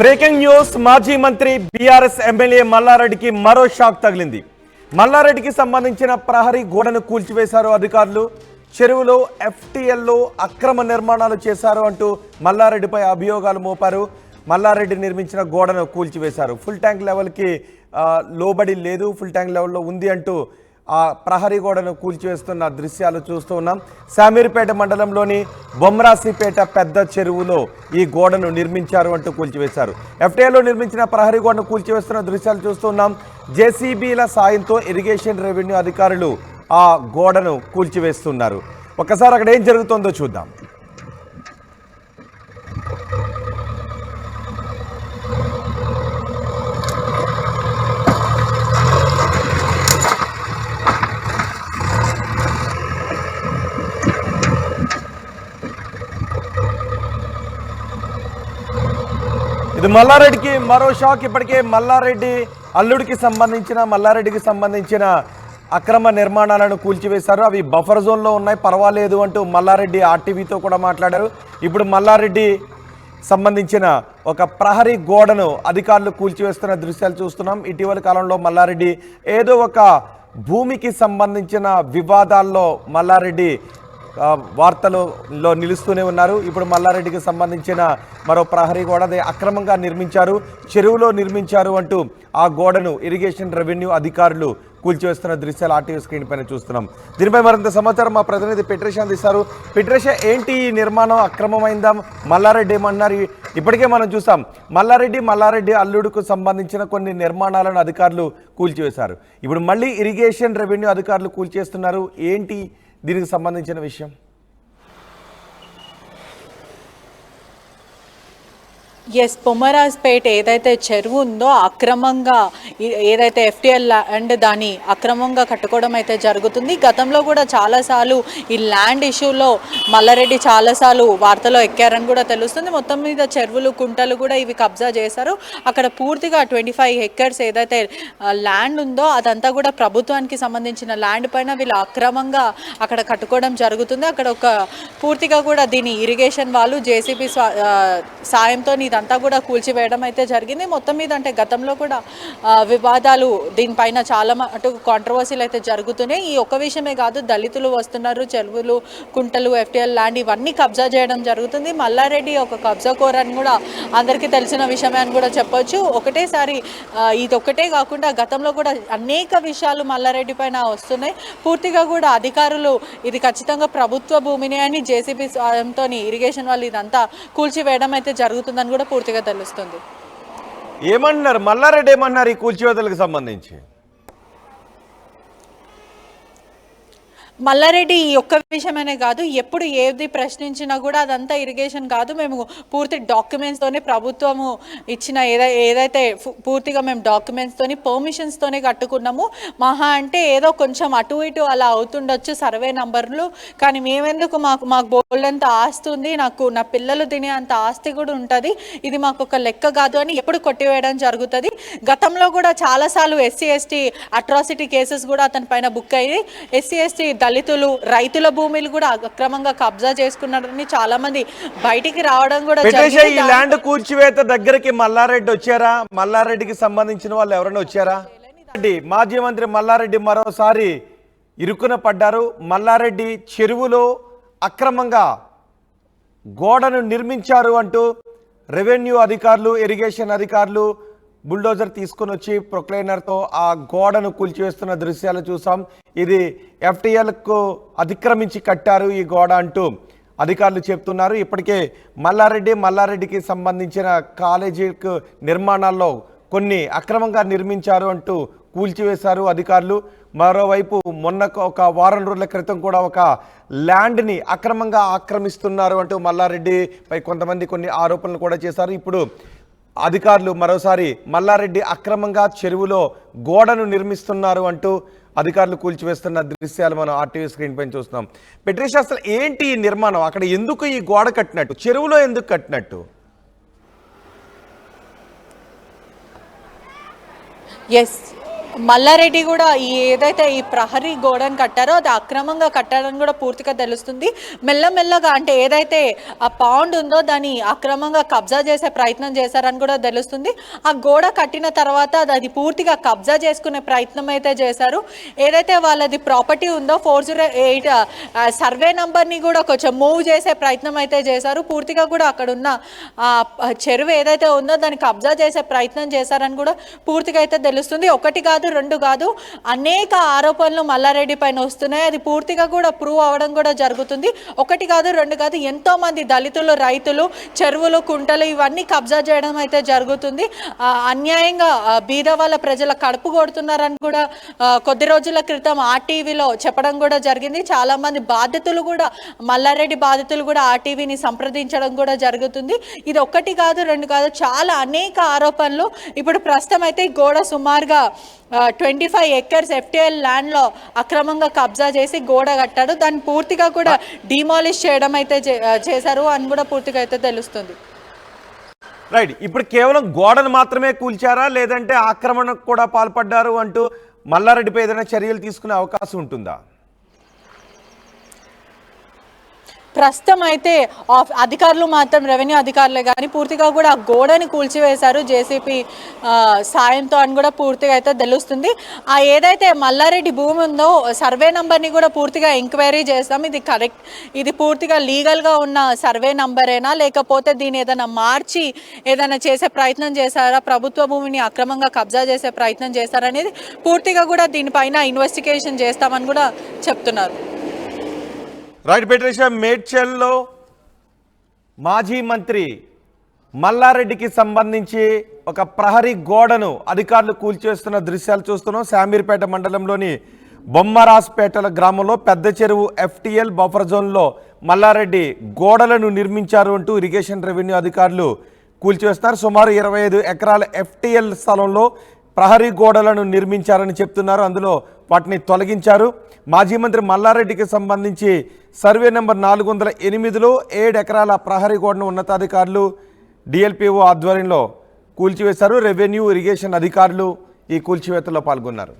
Breaking news మాజీ మంత్రి BRS MLA మల్లారెడ్డికి మరో షాక్ తగిలింది. మల్లారెడ్డికి సంబంధించిన ప్రహరీ గోడను కూల్చివేశారు అధికారులు. చెరువులో ఎఫ్టీఎల్లో అక్రమ నిర్మాణాలు చేశారు అంటూ మల్లారెడ్డిపై అభియోగాలు మోపారు. మల్లారెడ్డి నిర్మించిన గోడను కూల్చివేశారు. ఫుల్ ట్యాంక్ లెవెల్కి లోబడి లేదు ఫుల్ ట్యాంక్ లెవెల్లో ఉంది అంటూ ఆ ప్రహరీ గోడను కూల్చివేస్తున్న దృశ్యాలు చూస్తూ ఉన్నాం. శామీర్పేట మండలంలోని బొమ్రాసిపేట పెద్ద చెరువులో ఈ గోడను నిర్మించారు అంటూ కూల్చివేశారు. ఎఫ్టీఐలో నిర్మించిన ప్రహరీ గోడను కూల్చివేస్తున్న దృశ్యాలు చూస్తున్నాం జేసీబీల సాయంతో ఇరిగేషన్ రెవెన్యూ అధికారులు ఆ గోడను కూల్చివేస్తున్నారు. ఒకసారి అక్కడ ఏం జరుగుతుందో చూద్దాం. ఇది మల్లారెడ్డికి మరో షాక్ ఇప్పటికే మల్లారెడ్డి అల్లుడికి సంబంధించిన మల్లారెడ్డికి సంబంధించిన అక్రమ నిర్మాణాలను కూల్చివేశారు. అవి బఫర్ జోన్లో ఉన్నాయి పర్వాలేదు అంటూ మల్లారెడ్డి ఆర్టీవీతో కూడా మాట్లాడారు. ఇప్పుడు మల్లారెడ్డి సంబంధించిన ఒక ప్రహరీ గోడను అధికారులు కూల్చివేస్తున్న దృశ్యాలు చూస్తున్నాం. ఇటీవల కాలంలో మల్లారెడ్డి ఏదో ఒక భూమికి సంబంధించిన వివాదాల్లో మల్లారెడ్డి వార్తలలో నిలుస్తూనే ఉన్నారు. ఇప్పుడు మల్లారెడ్డికి సంబంధించిన మరో ప్రహరీ గోడ అది అక్రమంగా నిర్మించారు చెరువులో నిర్మించారు అంటూ ఆ గోడను ఇరిగేషన్ రెవెన్యూ అధికారులు కూల్చివేస్తున్న దృశ్యాలు ఆర్టీవీ స్క్రీన్ పైన చూస్తున్నాం. దీనిపై మరింత సమాచారం మా ప్రతినిధి పెట్రేషా అందిస్తారు. పెట్రేషా ఏంటి ఈ నిర్మాణం అక్రమమైందా? మల్లారెడ్డి ఏమన్నారు? ఇప్పటికే మనం చూసాం మల్లారెడ్డి మల్లారెడ్డి అల్లుడుకు సంబంధించిన కొన్ని నిర్మాణాలను అధికారులు కూల్చివేశారు. ఇప్పుడు మళ్ళీ ఇరిగేషన్ రెవెన్యూ అధికారులు కూల్చేస్తున్నారు ఏంటి దీనికి సంబంధించిన విషయం. ఎస్ పొమ్మరాజ్పేట ఏదైతే చెరువు ఉందో అక్రమంగా ఏదైతే ఎఫ్టీఎల్ ల్యాండ్ దాన్ని అక్రమంగా కట్టుకోవడం అయితే జరుగుతుంది. గతంలో కూడా చాలాసార్లు ఈ ల్యాండ్ ఇష్యూలో మల్లారెడ్డి చాలాసార్లు వార్తలో ఎక్కారని కూడా తెలుస్తుంది. మొత్తం మీద చెరువులు కుంటలు కూడా ఇవి కబ్జా చేశారు. అక్కడ పూర్తిగా ట్వంటీ ఫైవ్ హెక్టర్స్ ఏదైతే ల్యాండ్ ఉందో అదంతా కూడా ప్రభుత్వానికి సంబంధించిన ల్యాండ్ పైన వీళ్ళు అక్రమంగా అక్కడ కట్టుకోవడం జరుగుతుంది. అక్కడ ఒక పూర్తిగా కూడా దీని ఇరిగేషన్ వాళ్ళు జేసీబీ సాయంతో ఇదంతా కూడా కూల్చివేయడం అయితే జరిగింది. మొత్తం మీద అంటే గతంలో కూడా వివాదాలు దీనిపైన చాలా మటు కాంట్రవర్సీలు అయితే జరుగుతున్నాయి. ఈ ఒక్క విషయమే కాదు దళితులు వస్తున్నారు చెరువులు కుంటలు ఎఫ్టీఎల్ ల్యాండ్ ఇవన్నీ కబ్జా చేయడం జరుగుతుంది. మల్లారెడ్డి ఒక కబ్జా కోర్ అని కూడా అందరికీ తెలిసిన విషయమే అని కూడా చెప్పొచ్చు. ఒకటేసారి ఇది ఒకటే కాకుండా గతంలో కూడా అనేక విషయాలు మల్లారెడ్డి పైన వస్తున్నాయి. పూర్తిగా కూడా అధికారులు ఇది ఖచ్చితంగా ప్రభుత్వ భూమిని అని జేసీబీ సాయంతో ఇరిగేషన్ వాళ్ళు ఇదంతా కూల్చివేయడం అయితే జరుగుతుందని కూడా పూర్తిగా తెలుస్తుంది ఏమన్నారు? మల్లారెడ్డి ఏమన్నారు ఈ కూల్చివేతలకు సంబంధించి? మల్లారెడ్డి ఈ ఒక్క విషయమనే కాదు ఎప్పుడు ఏది ప్రశ్నించినా కూడా అదంతా ఇరిగేషన్ కాదు. మేము పూర్తి డాక్యుమెంట్స్తోనే ప్రభుత్వము ఇచ్చిన ఏదై ఏదైతే పూర్తిగా మేము డాక్యుమెంట్స్తోని పర్మిషన్స్తోనే కట్టుకున్నాము. మహా అంటే ఏదో కొంచెం అటు ఇటు అలా అవుతుండొచ్చు సర్వే నంబర్లు కానీ మేమెందుకు మాకు మాకు బోల్డ్ అంత ఆస్తి ఉంది నాకు నా పిల్లలు తినే అంత ఆస్తి కూడా ఉంటుంది. ఇది మాకు ఒక లెక్క కాదు అని ఎప్పుడు కొట్టివేయడం జరుగుతుంది. గతంలో కూడా చాలాసార్లు ఎస్సీ ఎస్టీ అట్రాసిటీ కేసెస్ కూడా అతని పైన బుక్ అయ్యి ఎస్సీ ఎస్టీ దళితులు రైతుల భూములు కూడా అక్రమంగా కబ్జా చేసుకున్నారని చాలా మంది బయటికి రావడం కూడా ఈ. ల్యాండ్ కూల్చివేత దగ్గరికి మల్లారెడ్డి వచ్చారా? మల్లారెడ్డికి సంబంధించిన వాళ్ళు ఎవరైనా వచ్చారా? మాజీ మంత్రి మల్లారెడ్డి మరోసారి ఇరుకున పడ్డారు. మల్లారెడ్డి చెరువులో అక్రమంగా గోడను నిర్మించారు అంటూ రెవెన్యూ అధికారులు ఇరిగేషన్ అధికారులు బుల్డోజర్ తీసుకుని వచ్చి ప్రొక్లైనర్తో ఆ గోడను కూల్చివేస్తున్న దృశ్యాలు చూసాం. ఇది ఎఫ్టీఎల్కు అతిక్రమించి కట్టారు ఈ గోడ అంటూ అధికారులు చెప్తున్నారు. ఇప్పటికే మల్లారెడ్డి మల్లారెడ్డికి సంబంధించిన కాలేజీకు నిర్మాణాల్లో కొన్ని అక్రమంగా నిర్మించారు అంటూ కూల్చివేశారు అధికారులు. మరోవైపు మొన్న ఒక వారం రోజుల క్రితం కూడా ఒక ల్యాండ్ని అక్రమంగా ఆక్రమిస్తున్నారు అంటూ మల్లారెడ్డిపై కొంతమంది కొన్ని ఆరోపణలు కూడా చేశారు. ఇప్పుడు అధికారులు మరోసారి మల్లారెడ్డి అక్రమంగా చెరువులో గోడను నిర్మిస్తున్నారు అంటూ అధికారులు కూల్చివేస్తున్న దృశ్యాలు మనం ఆర్టీవీ స్క్రీన్ పైన చూస్తున్నాం. పెట్రీష్ అసలు ఏంటి ఈ నిర్మాణం? అక్కడ ఎందుకు ఈ గోడ కట్టినట్టు? చెరువులో ఎందుకు కట్టినట్టు? ఎస్ మల్లారెడ్డి కూడా ఈ ఏదైతే ఈ ప్రహరీ గోడను కట్టారో అది అక్రమంగా కట్టారని కూడా పూర్తిగా తెలుస్తుంది. మెల్లమెల్లగా అంటే ఏదైతే ఆ పాండ్ ఉందో దాన్ని అక్రమంగా కబ్జా చేసే ప్రయత్నం చేశారని కూడా తెలుస్తుంది. ఆ గోడ కట్టిన తర్వాత అది- అది పూర్తిగా కబ్జా చేసుకునే ప్రయత్నం అయితే చేశారు. ఏదైతే వాళ్ళది ప్రాపర్టీ ఉందో ఫోర్ జీరో ఎయిట్ సర్వే నంబర్ని కూడా కొంచెం మూవ్ చేసే ప్రయత్నం అయితే చేశారు. పూర్తిగా కూడా అక్కడ ఉన్న ఆ, చెరువు ఏదైతే ఉందో దాన్ని కబ్జా చేసే ప్రయత్నం చేశారని కూడా పూర్తిగా అయితే తెలుస్తుంది. ఒకటి కాదు రెండు కాదు అనేక ఆరోపణలు మల్లారెడ్డి పైన వస్తున్నాయి. అది పూర్తిగా కూడా ప్రూవ్ అవ్వడం కూడా జరుగుతుంది. ఒకటి కాదు రెండు కాదు ఎంతో మంది దళితులు రైతులు చెరువులు కుంటలు ఇవన్నీ కబ్జా చేయడం అయితే జరుగుతుంది. అన్యాయంగా బీద వాళ్ళ ప్రజల కడుపు కొడుతున్నారని కూడా కొద్ది రోజుల క్రితం ఆర్టీవీలో చెప్పడం కూడా జరిగింది. చాలా మంది బాధితులు కూడా మల్లారెడ్డి బాధితులు కూడా ఆర్టీవీని సంప్రదించడం కూడా జరుగుతుంది. ఇది ఒక్కటి కాదు రెండు కాదు చాలా అనేక ఆరోపణలు. ఇప్పుడు ప్రస్తుతం అయితే గోడ సుమారుగా ట్వంటీ ఫైవ్ ఎకర్స్ ఎఫ్టీఎల్ ల్యాండ్లో అక్రమంగా కబ్జా చేసి గోడ కట్టాడు. దాన్ని పూర్తిగా కూడా డిమాలిష్ చేయడం అయితే చే- చేశారు అని కూడా పూర్తిగా అయితే తెలుస్తుంది. రైట్ ఇప్పుడు కేవలం గోడను మాత్రమే కూల్చారా? లేదంటే ఆక్రమణకు కూడా పాల్పడ్డారు అంటూ మల్లారెడ్డిపై ఏదైనా చర్యలు తీసుకునే అవకాశం ఉంటుందా? ప్రస్తుతం అయితే ఆఫ్- అధికారులు మాత్రం రెవెన్యూ అధికారులే కానీ పూర్తిగా కూడా ఆ గోడని కూల్చివేశారు. జేసీపీ సాయంతో అని కూడా పూర్తిగా అయితే తెలుస్తుంది. ఆ ఏదైతే మల్లారెడ్డి భూమి ఉందో సర్వే నంబర్ని కూడా పూర్తిగా ఎంక్వైరీ చేస్తాం. ఇది కరెక్ట్ ఇది పూర్తిగా లీగల్గా ఉన్న సర్వే నంబరేనా? లేకపోతే దీన్ని ఏదైనా మార్చి ఏదైనా చేసే ప్రయత్నం చేశారా? ప్రభుత్వ భూమిని అక్రమంగా కబ్జా చేసే ప్రయత్నం చేశారనేది పూర్తిగా కూడా దీనిపైన ఇన్వెస్టిగేషన్ చేస్తామని కూడా చెప్తున్నారు. రైట్ పెట్టేసిన మేడ్చల్లో మాజీ మంత్రి మల్లారెడ్డికి సంబంధించి ఒక ప్రహరీ గోడను అధికారులు కూల్చేస్తున్న దృశ్యాలు చూస్తున్నాం. శామీర్పేట మండలంలోని బొమ్మరాజ్పేటల గ్రామంలో పెద్ద చెరువు ఎఫ్టీఎల్ బఫర్ జోన్లో మల్లారెడ్డి గోడలను నిర్మించారు అంటూ ఇరిగేషన్ రెవెన్యూ అధికారులు కూల్చివేస్తున్నారు. సుమారు ఇరవై ఐదు ఎకరాల ఎఫ్టిఎల్ స్థలంలో ప్రహరీ గోడలను నిర్మించారని చెప్తున్నారు. అందులో వాటిని తొలగించారు. మాజీ మంత్రి మల్లారెడ్డికి సంబంధించి సర్వే నెంబర్ నాలుగు వందల ఎనిమిదిలో ఏడు ఎకరాల ప్రహరీ గోడను ఉన్నతాధికారులు డిఎల్పిఓ ఆధ్వర్యంలో కూల్చివేశారు. రెవెన్యూ ఇరిగేషన్ అధికారులు ఈ కూల్చివేతలో పాల్గొన్నారు.